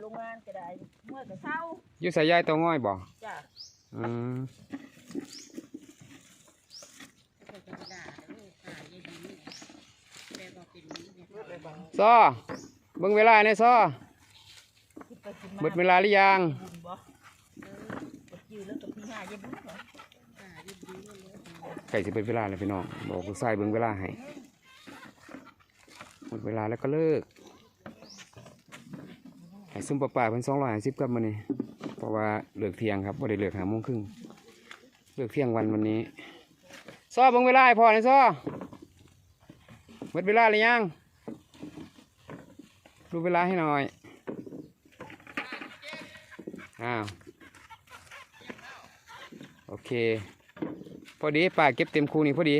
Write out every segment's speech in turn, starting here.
โรงงานก็ได้เมื่อก็เช้าอยู่สายยายเตัวง่อยบ่จ้ะอืมเขาจะมาด่าแล้วลูกตายยายดีแม่บอกเป็นนี้เนี่ยรถไปบังซอเบิ่งเวลาเนี่ยซอคิดไปคิดมาหมดเวลาหรือยังบุญบ่เออบ่จื้อแล้วกับพี่หาเย็บบุญเหรอด่าดีดีเลยใกล้สิเป็นเวลาแล้วพี่น้องบอกผู้ชายเบิ่งเวลาให้หมดเวลาแล้วก็เลิกให้ ซุ่มปลาป่าเพิ่นสองร้อยห้าสิบครับมื้อนี้ เพราะว่าเลิกเที่ยงครับบ่ได้เลิกหาโมงครึ่งเลิกเที่ยงวันวันนี้ซอบิ่งเวลาให้พอหน่อยซอหมดเวลาหรือยังดูเวลาให้หน่อยอ้าวโอเค พอดีป่าเก็บเต็มคูนี่พอดี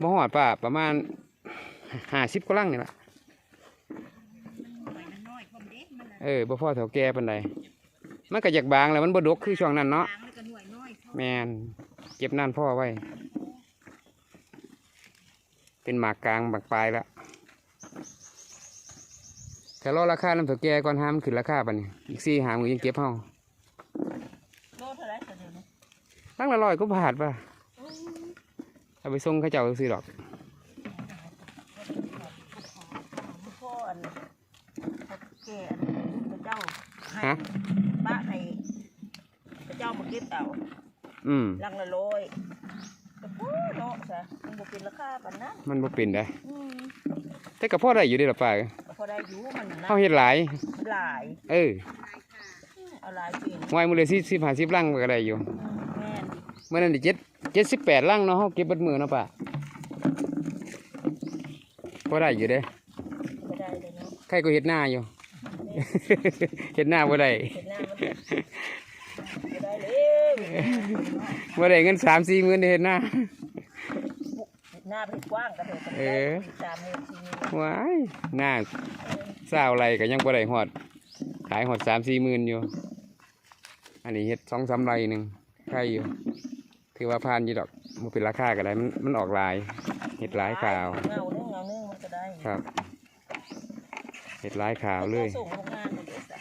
บ่หอดป่าประมาณ ห้าสิบกว่าลังนี่ละไปมันน้อยความเด็กมันน่ะเออบ่พอเถาแก่ปานใดมันก็อยากบางแล้วมันบ่ดกคือช่วงนั้นเนาะล้างแล้วก็หน่วยน้อยแมนเก็บนั่นพ่อไว้ เป็นหมากกลางหมากปลายแล้วแต่รอราคาน้ำเถาแก่ก่อนห้ามนขึ้นราคาปะนี่อีกสี่หามือยังเก็บเฮาโลเท่าไหร่ก็เดี๋ยวนี้ตั้งละร้อยก็บาทป่ะเอาไปส่งเขาเจ้าซื้อดอก พ่ออันเขาแก่อันพระเจ้าให้ฮะบ้าให้พระเจ้ามาเก็บเอาอืม ลังละร้อยแต่พูดเนาะซะมันบ่เป็นราคาปานนั้นมันบ่เป็นได้อืมแต่ก็พอได้อยู่เด้ล่ะป้าก็พอได้อยู่มันนะเฮาเฮ็ดหลาย หลายเออเอาหลายเป็นหวยมื้อละ40 50ลังก็ได้อยู่อืมแม่นเมื่อนั้นได้7 78ลังเนาะเฮาเก็บเบิดมื้อเนาะป้าพอได้อยู่เด้ก็ได้เลยเนาะใครก็เฮ็ดหน้าอยู่ เฮ็ดหน้าบ่ได้เห็นหน้ามันก็ได้เลยบ่ได้เงิน3-4หมื่นได้เฮ็ดหน้าหน้าเป็นกว้างก็เถอะเออตามเนื้อทีนี้ว้ายหน้าสาวไรก็ยังบ่ได้ฮอดขายฮอด3-4หมื่นอยู่ อันนี้เฮ็ด2-3ไรหนึงใครอยู่ ถือว่าผ่านอยู่ดอกบ่เป็นราคาก็ได้ มันมันออกหลาย เฮ็ดหลายข่าวเงาเนื้อเงาเนื้อมันก็ได้ ครับ เฮ็ดหลายข่าวเลยส่งโรงงานเลยเดี๋ยวซะ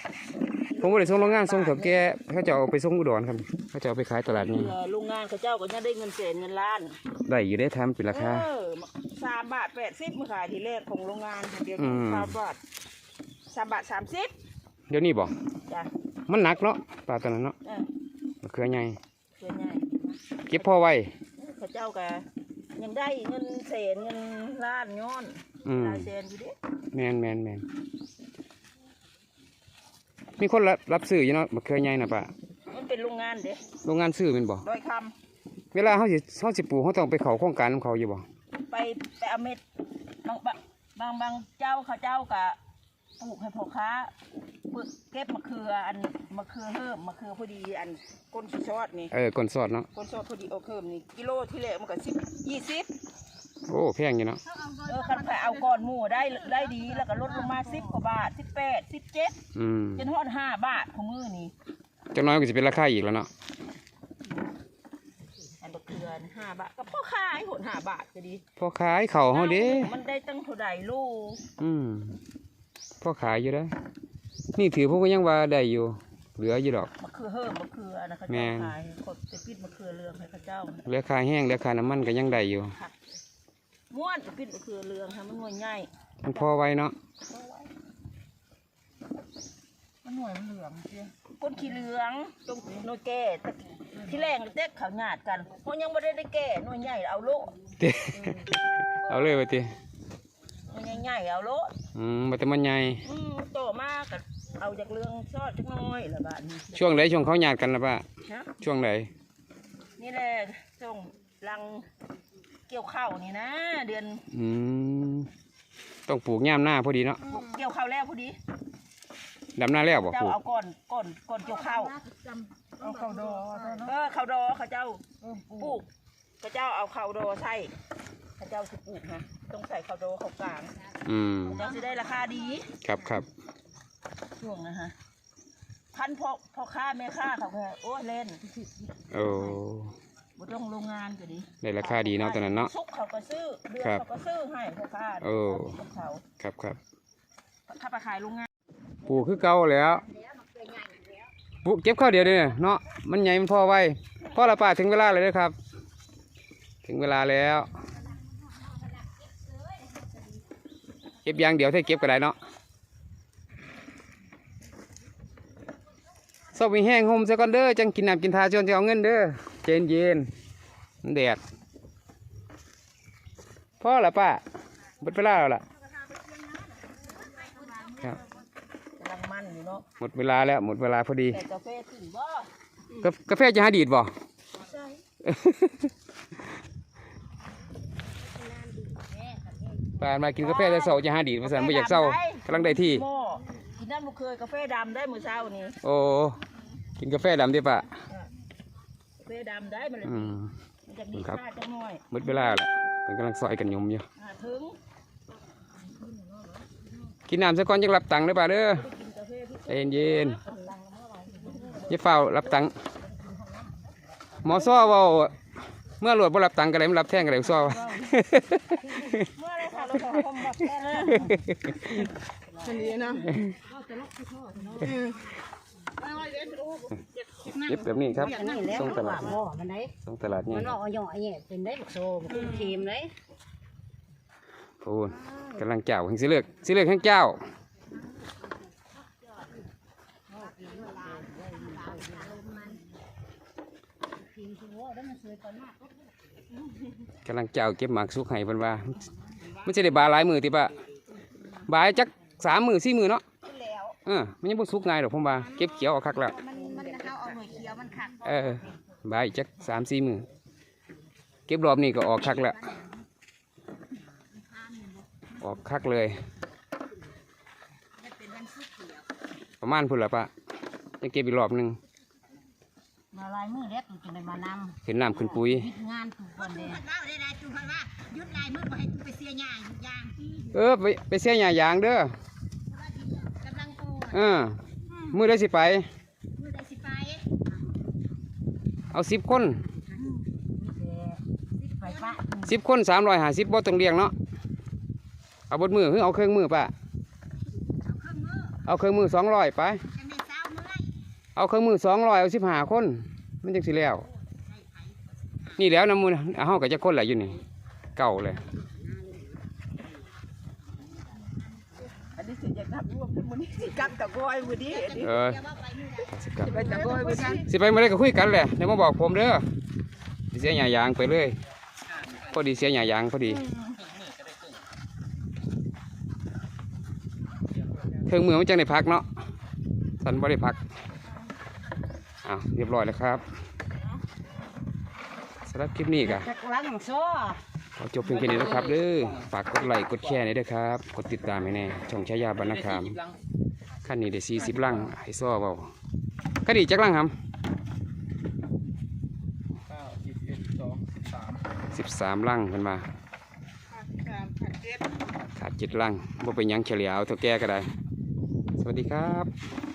ผมบ่ได้ส่งโรงงานส่งเถาแก่เขาจะเอาไปส่งอุดรครับเขาจะเอาไปขายตลาดนี้ เออโรงงานเขาเจ้าก็ยังได้เงินเศษเงินล้าน ได้อยู่ได้ทำเป็นราคา เออสามบาทแปดสิบมาขายทีแรกของโรงงานเดียวอืม สามบาทสามบาทสามสิบเดี๋ยวนี้บ่จ้ะมันหนักเนาะปลาตัวนั้นเนาะเออมะเขือใหญ่เพื่อนใหญ่เก็บพอไว้เขาเจ้าก็ยังได้เงินเศษเงินล้านย้อนอืมหลายแสนอยู่เดิ แมนแมนแมนมีคนรับรับซื้ออยู่เนาะมะเขือใหญ่น่ะปะมันเป็นโรงงานเด้โรงงานซื้อแม่นบ่ร้อยคเวลาเฮาสิเฮาสิปลูกเฮาต้องไปเข้าโครงการของเขาอยู่บ่ำไปไปเอาเม็ดบางบางบางบางเจ้าเขาเจ้ากะปลูกให้พ่อค้าปึกเก็บมะเขืออันมะเขือเพิ่มมะเขือพอดีอันก้นสิชอดนี่เออก้นสอดเนาะก้นชอดพอดีเอาเพิ่มนี่กิโลที่แรกมันก็สิบยี่สิบ โอ้แพงอยู่เนาะเออคันไปเอาก่อนหมู่ได้ได้ดีแล้วก็ลดลงมาสิบกว่าบาทสิบแปดสิบเจ็ดอืมจนฮอดห้าบาทของมือนี่จักหน้อยก็สิเป็นราคาอีกแล้วเนาะอันบะเขือห้าบาทก็พ่อขายหดห้าบาทก็ดีพอขายเข้าเฮาเด้มันได้ตั้งเท่าใดลูกอืมพอขายอยู่เด้อนี่ถือผมก็ยังว่าได้อยู่ เหลืออยู่ดอกมะเขือเฮิมมะเขือนะเขาแม่เจ้านขายคนจะปิดมะเขือเรืองให้เขาเจ้าเหลือค่าแห้งเหลือค่าน้ำมันก็ยังได้อยู่ครับ ม้วนจะปิดมะเขือเรืองให้มันหน่วยใหญ่มันพอไว้เนาะมันหน่วยมันเหลืองเจ้ก้นขี้เหลืองตรงหน่วยแก่แต่ที่แรงเด็กเขาหยาดกันเพราะยังไม่ได้ได้แก่หน่วยใหญ่เอาโลเด้เอาเลยว่าติหน่วยใหญ่ๆเอาโลอืมบ่แต่มันใหญ่อืมโตมากกับเอาจากเรืองชอดจักหน้อยแล้วบ้านนี้ช่วงไหนช่วงเขาหยาดกันนะป้านะช่วงไหนนี่แหละส่งรัง เกี่ยวข้าวนี่นะ เดือนอืมต้องปลูกย่ามหน้าพอดีเนาะเกี่ยวข้าวแล้วพอดีดำหน้าแล้วบ่เจ้าปลูกเอาก่อนก่อนก่อนเกี่ยวข้าวเอาเข้าดอเออข้าวดอเขาเจ้าปลูกเขาเจ้าเอาข้าวดอใส่เขาเจ้าสิปลูกนะต้องใส่ข้าวดอข้าวกลางอืมเขาจะได้ราคาดี ครับครับช่วงนะฮะพันพ่อพ่อค้าแม่ค้าเขาแค่โอ้เล่นโอ้ บ่ต้องโรงงานก็ดีได้ราคาดีเนาะตอนนั้นเนาะซุกเขาก็ซื้อเดือนครับเขาก็ซื้อให้พ่อค้าโอ้ของเขาครับครับถ้าไปขายโรงงานปลูกคือเก่าแล้วปลูกเก็บข้าวเดียวเด้อเนาะมันใหญ่มันพอไว้พอละป่าถึงเวลาเลยเด้อครับ ถึงเวลาแล้ว เก็บอย่างเดียวถ้าเก็บก็ได้เนาะ สอบมีแห้งห่มซะก่อนเด้อจังกินน้ำกินทาจนจะเอาเงินเด้อเจนเย็นแดดพ่อละป้าเบิดเวลาแล้วล่ะครับหมดเวลาแล้ว หมดเวลาพอดี กาแฟจะหาดีดบ่ใช่ปานมากินกาแฟแต่เช้าจะหาดีดมาสั่นไม่อยากเศร้ากำลังได้ที่ นน้ำลูกเคยกาแฟดำได้มื้อเช้านี้โอ้กินกาแฟดำดิปะกาแฟดำได้มันเลยอืม มันจะดีครับ ค่าจังหน่อยหมดเวลาแล้วเป็นกำลังซอยกันยมอยู่อ่าถึงกินน้ำซะก่อนจะรับตังค์เด้อป่าเด้อกินกาแฟที่ใจเย็นๆอย่าเฝ้ารับตังค์หมอซ้อเว่าเมื่อหลวดบ่รับตังค์ก็เลยมันรับแท่งก็เลยซ้อเมื่อไรค่ะเราขอคมแบบแค่นั้นคนนี้นะ เย็บแบบนี้ครับอย่างนี้แล้วส่งตหลาดหม้อมันได้ส่งตลาดนี่มันออกย่อยเนี่ยเป็นได้บักโซมันคือครีมเลยพูนกำลังเจ้าแห่งสิเลือกสิเลือกแห่งเจ้ากำลังเจ้าเก็บหมากสุกให้เพิ่นว่ามันจะได้บาหลายมือติปะบายจักสามมือสี่มือเนาะแล้วเออมันยังบ่สุกง่ายดอกผมว่าเก็บเขียวเอาคักแล้วมันมันเขาเอาหน่วยเขียวมันขัดเออบายจักสามสี่มือเก็บรอบนี้ก็ออกคักแล้วออกคักเลย ประมาณพุ่นละปะยังเก็บอีกรอบหนึงมาลายมือเล็กจนได้มานขึ้นน้ำขึ้นปุ๋ยำยึดงานถูกคนเลยว่าได้ได้จุพันว่ายุดลายมือบ่ให้กูไปเสียหยาอย่างเออไปไปเสียหญ้ายางเด้อกำลังโก เออมือได้สิไป มือได้สิไป เอาสิบคนไปปะสิบคนสามร้อยห้าสิบบ่ต้องเลี้ยงเนาะ เอาบดมือหรือเอาเครื่องมือปะเอาเครื่องมือเอาเครื่องมือสองร้อยไปจังได้เช้าเมื่อยเอาเครื่องมือสองร้อยเอาสิบห้าคน มันจังสิแล้ว นี่แล้วน้ำมือเอาเฮากับจะคนแหละอยู่นี่ เก่าเลย อันนี้สิอยากทำรวมเป็นมื้อนี้สิ กลับตะกอยมื้อนี้อันนี้เออจะว่าไปมือใดสิกลับไปตะกอยมื้อนี้สิไปมาได้ก็คุยกันแหละเดี๋ยวมาบอกผมเด้อสิเสียหญ้ายางไปเลยพอดีเสียหญ้ายางพอดีเครื่องมือมันจังได้พักเนาะสันบ่ได้พักอ้าวเรียบร้อยแล้วครับสำหรับคลิปนี้ก็จักลังโซ่ขอจบเพียงแค่นี้นะครับเด้อฝากกดไลค์กดแชร์หน่อยเด้อครับ กดติดตามให้แน่ช่องชายาบรรณคาม ขั้นนี้ได้สี่สิบลังให้ซ้อเบาขั้นนี้จักลังครับเก้าสิบเอ็ดสองสิบสามสิบสามลังกันมาขาดเจ็ดลังบ่เป็นหยังเฉลียวเท่าแก่ก็ได้ สวัสดีครับ